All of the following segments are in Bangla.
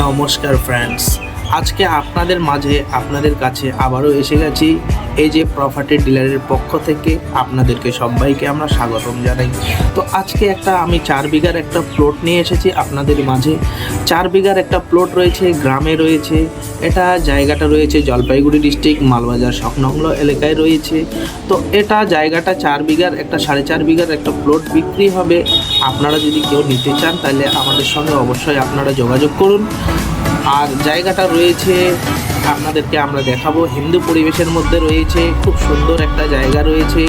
নমস্কার ফ্রেন্ডস আজকে আপনাদের মাঝে আপনাদের কাছে আবারও এসে গেছি। এই যে প্রপার্টি ডিলারের পক্ষ থেকে আপনাদেরকে সবাইকে আমরা স্বাগতম জানাই। তো আজকে একটা আমি চার বিঘার একটা প্লট নিয়ে এসেছি আপনাদের মাঝে। চার বিঘার একটা প্লট রয়েছে, গ্রামে রয়েছে, এটা জায়গাটা রয়েছে জলপাইগুড়ি ডিস্ট্রিক্ট মালবাজার সংলগ্ন এলাকায় রয়েছে। তো এটা জায়গাটা চার বিঘার একটা সাড়ে চার বিঘার একটা প্লট বিক্রি হবে। আপনারা যদি কেউ নিতে চান তাহলে আমাদের সঙ্গে অবশ্যই আপনারা যোগাযোগ করুন। আর জায়গাটা রয়েছে আপনাদেরকে আমরা দেখাবো। হিন্দু পরিবেশের মধ্যে রয়েছে খুব সুন্দর একটা জায়গা রয়েছে।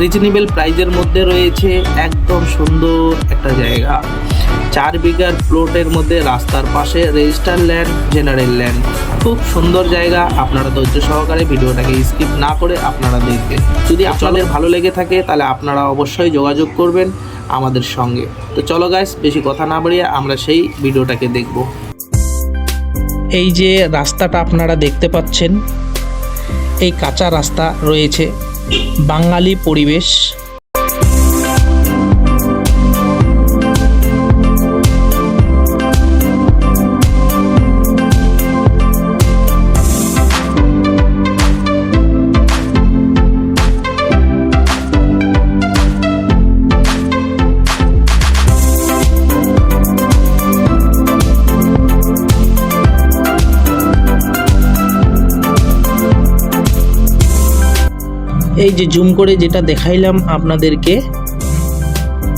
রিজনেবল প্রাইজের মধ্যে রয়েছে একদম সুন্দর একটা জায়গা। চার বিঘার প্লটের মধ্যে রাস্তার পাশে রেজিস্টার ল্যান্ড জেনারেল ল্যান্ড খুব সুন্দর জায়গা আপনারা ধৈর্য সহকারে ভিডিওটাকে স্কিপ না করে আপনারা দেখবেন। যদি আপনাদের ভালো লেগে থাকে তাহলে আপনারা অবশ্যই যোগাযোগ করবেন। আমাদের সঙ্গে। তো চলো গাইস বেশি কথা না বাড়িয়ে আমরা সেই ভিডিওটাকে দেখব। এই যে রাস্তাটা আপনারা দেখতে পাচ্ছেন, এই কাঁচা রাস্তা রয়েছে। বাঙালি পরিবেশ। এই যে জুম করে যেটা দেখাইলাম আপনাদেরকে,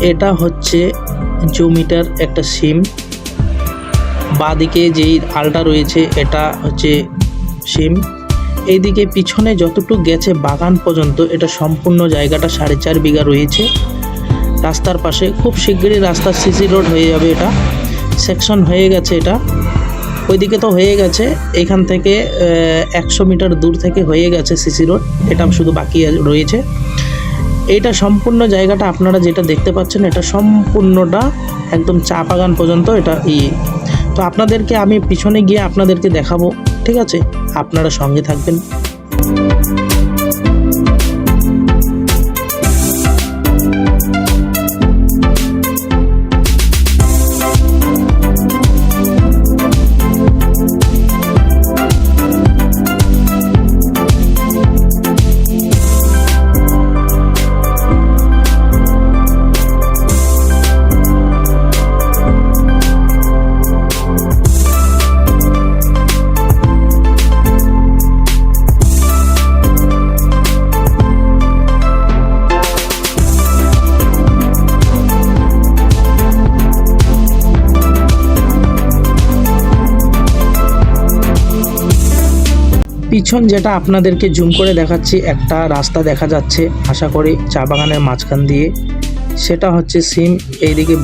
এটা হচ্ছে জমিটার একটা সিম। বাঁদিকে যেই আলটা রয়েছে, এটা হচ্ছে সিম। এইদিকে পিছনে যতটুকু গেছে বাগান পর্যন্ত, এটা সম্পূর্ণ জায়গাটা সাড়ে চার বিঘা রয়েছে। রাস্তার পাশে খুব শিগগিরই রাস্তার সিসি রোড হয়ে যাবে এটা। সেকশন হয়ে গেছে এটা। ওইদিকে তো হয়ে গেছে। এখান থেকে একশো মিটার দূর থেকে হয়ে গেছে সিসি রোড। এটা শুধু বাকি রয়েছে। এটা সম্পূর্ণ জায়গাটা আপনারা যেটা দেখতে পাচ্ছেন, এটা সম্পূর্ণটা একদম চা বাগান পর্যন্ত এটা ইয়ে। তো আপনাদেরকে আমি পিছনে গিয়ে আপনাদেরকে দেখাবো, ঠিক আছে? আপনারা সঙ্গে থাকবেন। পিছন যেটা আপনাদেরকে জুম করে দেখাচ্ছি, একটা রাস্তা দেখা যাচ্ছে, আশা করি চা বাগানের মাঝখান দিয়ে। সেটা হচ্ছে সিম, এইদিকে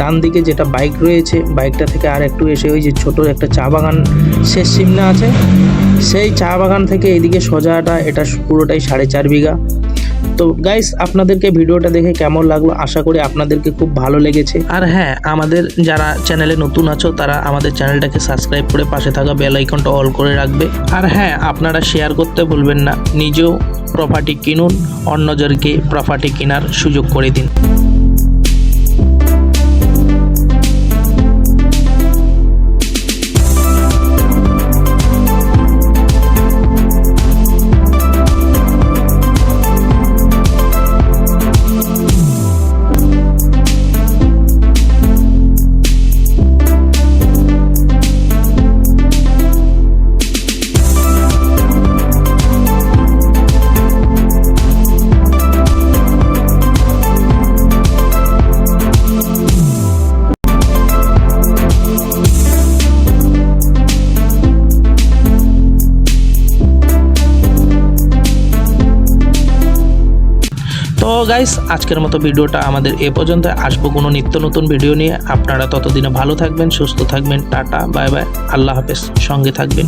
ডান দিকে যেটা বাইক রয়েছে, বাইকটা থেকে আর একটু এসে ওই যে ছোট একটা চা বাগান শেষ সিমনা আছে। সেই চা বাগান থেকে এইদিকে সোজাটা, এটা পুরোটাই সাড়ে চার বিঘা। তো গাইস আপনাদেরকে ভিডিওটা দেখে কেমন লাগল? আশা করি আপনাদেরকে খুব ভালো লেগেছে। আর হ্যাঁ আমাদের যারা চ্যানেলে নতুন আছো, তারা আমাদের চ্যানেলটাকে সাবস্ক্রাইব করে পাশে থাকা বেল আইকনটা অল করে রাখবে। আর হ্যাঁ আপনারা শেয়ার করতে ভুলবেন না। নিজেও প্রপার্টি কিনুন, অন্যজনকে প্রপার্টি কেনার সুযোগ করে দিন। গাইস, আজকের মতো ভিডিওটা আমাদের এ পর্যন্ত। আসব কোনো নিত্য নতুন ভিডিও নিয়ে। আপনারা ততদিনে ভালো থাকবেন, সুস্থ থাকবেন, টাটা, বাই বাই, আল্লাহ হাফেজ। সঙ্গে থাকবেন।